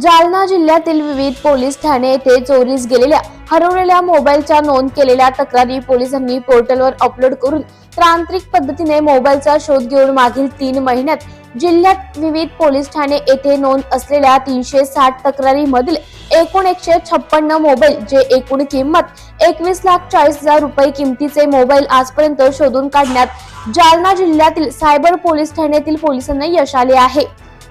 जालना जिल्ह्यातील विविध पोलीस ठाणे येथे चोरीस गेलेल्या हरवलेल्या मोबाईलच्या नोंद केलेल्या तक्रारी पोलिसांनी पोर्टलवर अपलोड करून तांत्रिक पद्धतीने मोबाईलचा शोध घेऊन मागील तीन महिन्यात जिल्ह्यात विविध पोलीस ठाणे येथे नोंद असलेल्या तीनशे साठ तक्रारीमधील एकूण एकशे छप्पन्न मोबाईल जे एकूण किंमत एकवीस लाख चाळीस हजार रुपये किमतीचे मोबाईल आजपर्यंत शोधून काढण्यात जालना जिल्ह्यातील सायबर पोलीस ठाण्यातील पोलिसांना यश आले आहे.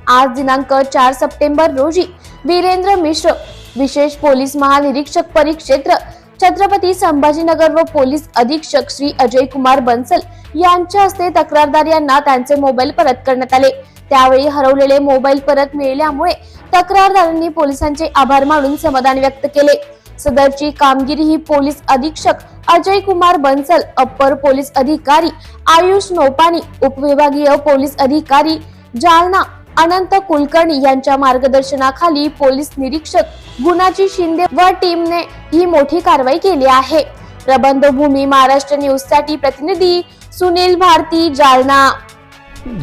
आज दिनांक चार सप्टेंबर रोजी वीरेंद्र मिश्र विशेष पोलीस महानिरीक्षक परिक्षेत्र छत्रपती संभाजीनगर व पोलीस अधीक्षक श्री अजय कुमार बन्सल यांच्या हस्ते तक्रारदार यांना त्यांचे मोबाईल परत करण्यात आले. त्यावेळी हरवलेले मोबाईल परत मिळाल्यामुळे तक्रारदारांनी पोलिसांचे आभार मानून समाधान व्यक्त केले. सदरची कामगिरी ही पोलीस अधीक्षक अजय कुमार बन्सल अप्पर पोलीस अधिकारी आयुष नोपानी उपविभागीय पोलीस अधिकारी जालना अनंत कुलकर्णी यांच्या मार्गदर्शनाखाली पोलीस निरीक्षक गुणाची शिंदे व टीमने ही मोठी कारवाई केली आहे. प्रबंधभूमी महाराष्ट्र न्यूजसाठी प्रतिनिधी सुनील भारती जालना.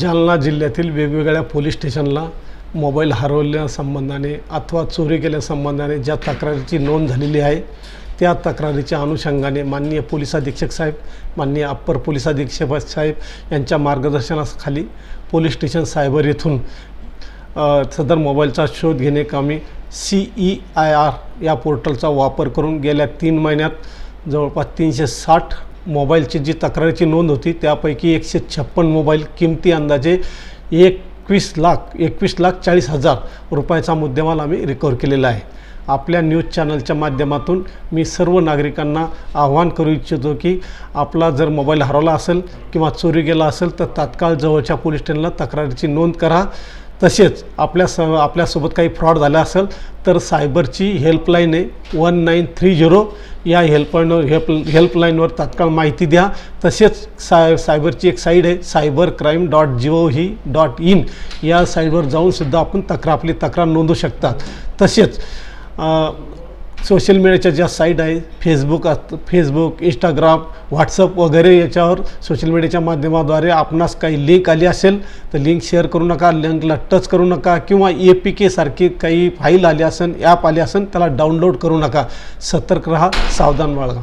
जालना जिल्ह्यातील वेगवेगळ्या पोलीस स्टेशनला मोबाईल हरवल्या संबंधाने अथवा चोरी केल्या संबंधाने ज्या तक्रारीची नोंद झालेली आहे त्या तक्रारीच्या अनुषंगाने माननीय पोलीस अधीक्षक साहेब माननीय अप्पर पोलीस अधीक्षक साहेब यांच्या मार्गदर्शनाखाली पोलीस स्टेशन सायबर येथून सदर मोबाईलचा शोध घेणे कामी सी ई आय आर या पोर्टलचा वापर करून गेल्या तीन महिन्यात जवळपास तीनशे साठ मोबाईलची जी तक्रारीची नोंद होती त्यापैकी एकशे छप्पन मोबाईल किमती अंदाजे एकवीस लाख एकवीस लाख चाळीस हजार रुपयाचा मुद्देमाल आम्ही रिकवर केलेला आहे. आपल्या न्यूज चॅनलच्या माध्यमातून मी सर्व नागरिकांना आव्हान करू इच्छितो की आपला जर मोबाईल हरवला असेल किंवा चोरी गेला असेल तर तात्काळ जवळच्या पोलीस स्टेशनला तक्रारीची नोंद करा. तसेच आपल्या स आपल्यासोबत काही फ्रॉड झाला असेल तर सायबरची हेल्पलाईन आहे वन नाईन थ्री झिरो. या हेल्पलाईनवर हेल्प हेल्पलाईनवर तात्काळ माहिती द्या. तसेच साय सायबरची एक साईड आहे cyber crime dot G O V dot in. या साईडवर जाऊनसुद्धा आपण तक्रार आपली तक्रार नोंदवू शकतात तसेच सोशल मीडियाच्या ज्या साईट आहे फेसबुक असतं फेसबुक इंस्टाग्राम व्हॉट्सअप वगैरे याच्यावर सोशल मीडियाच्या माध्यमाद्वारे आपणास काही लिंक आली असेल तर लिंक शेअर करू नका लिंकला टच करू नका किंवा ए पी केसारखी काही फाईल आली असेल ॲप आली असेल त्याला डाउनलोड करू नका. सतर्क राहा सावधान बाळगा.